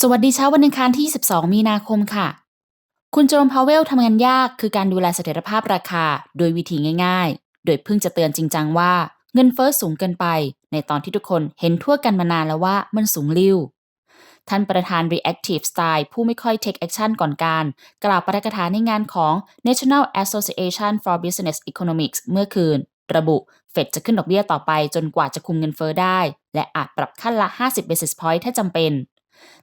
สวัสดีเช้าวันอังคารที่ 12 มีนาคมค่ะ คุณโจมพาวเวลทำงานยากคือการดูแลเสถียรภาพราคา โดยวิธีง่ายๆ โดยเพิ่งจะเตือนจริงจังว่าเงินเฟอ้อสูงเกินไป ในตอนที่ทุกคนเห็นทั่วกันมานานแล้วว่ามันสูงลิ่ว ท่านประธาน Reactive Style ผู้ไม่ค่อย take action ก่อนการ กล่าวปาฐกถาในงานของ National Association for Business Economics เมื่อคืน ระบุเฟดจะขึ้นดอกเบี้ยต่อไปจนกว่าจะคุมเงินเฟอ้อได้ และอาจปรับขั้นละ 50 basis point ถ้าจำเป็น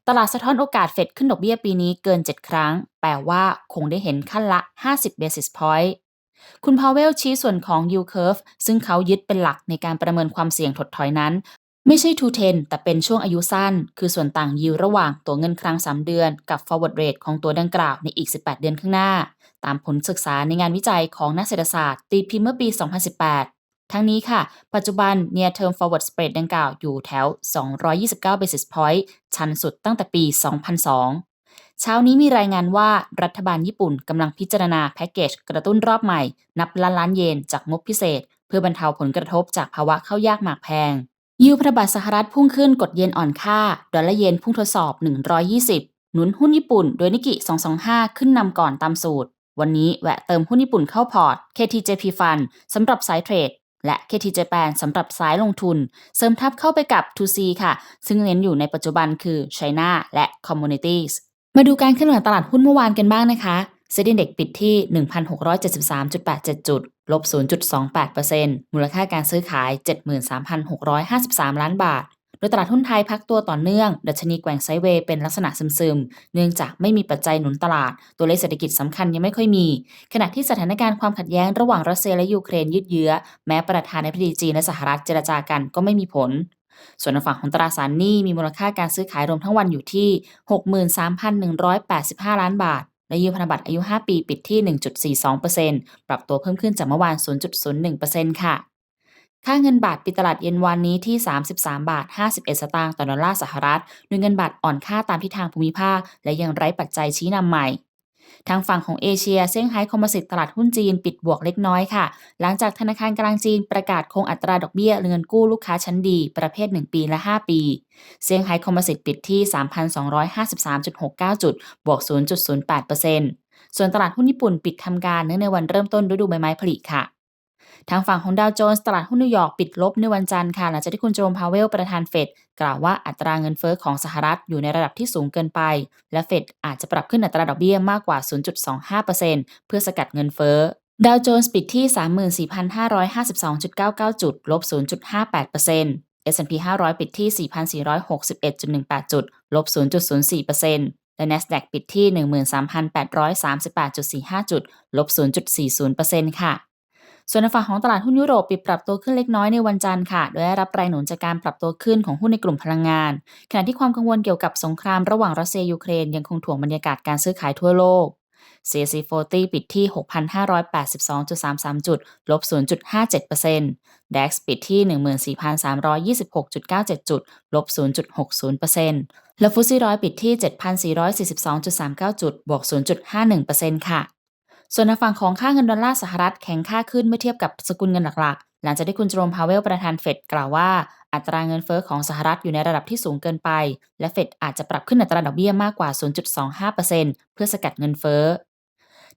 ตลาดสะท้อนโอกาสเฟดขึ้นดอกเบี้ยปีนี้เกิน 7 ครั้ง แปลว่าคงได้เห็นขั้นละ 50 basis point คุณพาวเวลชี้ส่วนของ yield curve ซึ่งเขายึดเป็นหลักในการประเมินความเสี่ยงถดถอยนั้น ไม่ใช่210 แต่เป็นช่วงอายุสั้น คือส่วนต่างยิวระหว่างตัวเงินครั้ง 3 เดือน กับ forward rate ของตัวดังกล่าวในอีก 18 เดือนข้างหน้า ตามผลศึกษาในงานวิจัยของนักเศรษฐศาสตร์ตีพิมพ์เมื่อปี 2018 ทั้งนี้ค่ะ ปัจจุบัน near term forward spread ดังกล่าวอยู่แถว 229 basis point ชันสุดตั้งแต่ปี 2002 เช้านี้มีรายงานว่ารัฐบาลญี่ปุ่นกำลังพิจารณาแพ็กเกจกระตุ้นรอบใหม่ นับล้านล้านเยนจากงบพิเศษ เพื่อบรรเทาผลกระทบจากภาวะข้าวยากหมากแพงยิวพันธบัตรสหรัฐพุ่งขึ้นกดเยนอ่อนค่า ดอลลาร์เยนพุ่งทดสอบ 120 หนุนหุ้นญี่ปุ่น โดยนิกิ 225 ขึ้นนำก่อนตามสูตร วันนี้แวะเติมหุ้นญี่ปุ่นเข้าพอร์ต KTJP Fund สำหรับสายเทรด และ KT Japan สำหรับสายลงทุน เสริมทับเข้าไปกับ 2C ค่ะ ซึ่งเน้นอยู่ในปัจจุบันคือ China และ Communities มาดูการขึ้นไหวตลาดหุ้นเมื่อวานกันบ้างนะคะเซ็นดีเด็กปิดที่ 1,673.87 จุด ลบ 0.28%มูลค่าการซื้อขาย 73,653 ล้านบาท โดยตลาดหุ้นไทยพักตัวต่อเนื่อง ดัชนีแกว่งไซเวย์เป็นลักษณะซึมๆ เนื่องจากไม่มีปัจจัยหนุนตลาด ตัวเลขเศรษฐกิจสำคัญยังไม่ค่อยมี ขณะที่สถานการณ์ความขัดแย้งระหว่างรัสเซียและยูเครนยืดเยื้อ แม้ประธานาธิบดีจีนและสหรัฐเจรจากันก็ไม่มีผลส่วนฝั่งของตราสารหนี้มีมูลค่าการซื้อขายรวมทั้งวันอยู่ที่ 63,185 ล้านบาท และยืมพันธบัตรอายุ 5 ปีปิดที่ 1.42%ปรับตัวเพิ่มขึ้นจากเมื่อวาน 0.01%ค่ะ ค่าเงินบาทปิดตลาดเย็นวันนี้ที่ 33 บาท 51 สตางค์ต่อดอลลาร์สหรัฐโดยเงินบาทอ่อนค่าตามทิศทางภูมิภาค และยังไร้ปัจจัยชี้นำใหม่ทางฝั่งของเอเชียเซี่ยงไฮ้คอมโพสิตตลาดหุ้นจีนปิดบวกเล็กน้อยค่ะ หลังจากธนาคารกลางจีนประกาศคงอัตราดอกเบี้ยเงินกู้ลูกค้าชั้นดี ประเภท 1 ปีและ 5 ปี เซี่ยงไฮ้คอมโพสิตปิดที่ 3,253.69 จุด บวก 0.08%ส่วนตลาดหุ้นญี่ปุ่นปิดทำการเนื่องในวันเริ่มต้นฤดูใบไม้ผลิค่ะ ทางฝั่งของดาวโจนส์ตลาดหุ้นนิวยอร์กปิดลบในวันจันทร์ค่ะหลังจากที่คุณโจมพาวเวลประธานเฟดกล่าวว่าอัตราเงินเฟอ้อของสหรัฐอยู่ในระดับที่สูงเกินไป และเฟดอาจจะปรับขึ้นอัตราดอกเบี้ยมากกว่า 0.25%เพื่อสกัดเงินเฟอ้อดาวโจนส์ปิดที่ 34,552.99 จุด ลบ 0.58% S&P 500 ปิดที่ 4,461.18 จุด ลบ 0.04%และ NASDAQ ปิดที่ 13,838.45 จุด ลบ 0.40%ค่ะ ส่วนในฝั่งของตลาดหุ้นยุโรปปิดปรับตัวขึ้นเล็กน้อยในวันจันทร์ค่ะ โดยได้รับแรงหนุนจากการปรับตัวขึ้นของหุ้นในกลุ่มพลังงาน ขณะที่ความกังวลเกี่ยวกับสงครามระหว่างรัสเซียยูเครนยังคงถ่วงบรรยากาศการซื้อขายทั่วโลก CAC 40 ปิดที่ 6,582.33 จุด ลบ 0.57% DAX ปิดที่ 14,326.97 จุด ลบ 0.60%และฟุตซี่ร้อยปิดที่ 7,442.39 จุด บวก 0.51%ค่ะ ส่วนในฝั่งของค่าเงินดอลลาร์สหรัฐแข็งค่าขึ้นเมื่อเทียบกับสกุลเงินหลักๆ หลังจากที่คุณโจมพาวเวลประธานเฟดกล่าวว่า อัตราเงินเฟอ้อของสหรัฐอยู่ในระดับที่สูงเกินไป และเฟดอาจจะปรับขึ้นอัตราดอกเบี้ยมากกว่า 0.25%เพื่อสกัดเงินเฟอ้อ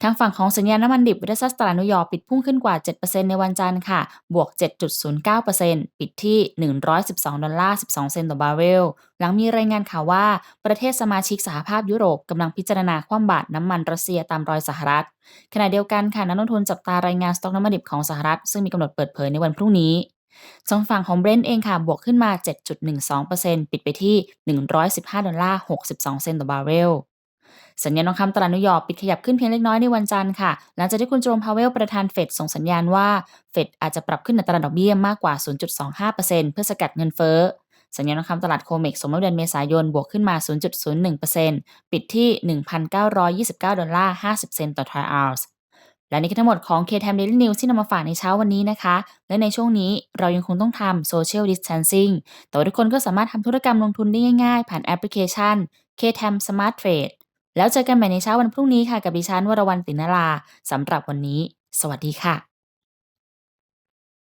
ทางฝั่งของสัญญาณน้ำมันดิบเวสซัสตลาดนิวยอร์กปิดพุ่งขึ้นกว่า 7%ในวันจันทร์ค่ะ บวก 7.09%ปิดที่ 112 ดอลลาร์ 12 เซนต์ต่อบาร์เรล หลังมีรายงานข่าวว่า ประเทศสมาชิกสหภาพยุโรปกำลังพิจารณาคว่ำบาตรน้ำมันรัสเซียตามรอยสหรัฐ ขณะเดียวกันค่ะนักลงทุนจับตารายงานสต็อกน้ำมันดิบของสหรัฐ ซึ่งมีกำหนดเปิดเผยในวันพรุ่งนี้สองฝั่งของเบรนท์เองค่ะ บวกขึ้นมา 7.12%ปิดไปที่ 115 ดอลลาร์ 62 เซนต์ต่อบาร์เรล สัญญาณทองคำตลาดนิวยอร์กปิดขยับขึ้นเพียงเล็กน้อยในวันจันทร์ค่ะ หลังจากที่คุณโจมพาวเวลประธานเฟดส่งสัญญาณว่าเฟดอาจจะปรับขึ้นอัตราดอกเบี้ยมากกว่า 0.25%เพื่อสกัดเงินเฟ้อสัญญาณทองคำตลาดโคเมกสมมติเดือนเมษายน บวกขึ้นมา 0.01%ปิดที่ 1,929 ดอลลาร์ 50 เซนต์ต่อทรอยออนซ์และนี่คือทั้งหมดของ KTM Daily News ที่นำมาฝากในเช้าวันนี้นะคะ และในช่วงนี้เรายังคงต้องทำ Social Distancing แต่ว่าทุกคนก็สามารถทำธุรกรรมลงทุนได้ง่ายๆ ผ่านแอปพลิเคชัน KTM Smart Trade แล้วเจอกันใหม่ในเช้าวันพรุ่งนี้ค่ะกับดิฉันวรวรรณตินลาสำหรับวันนี้ สวัสดีค่ะ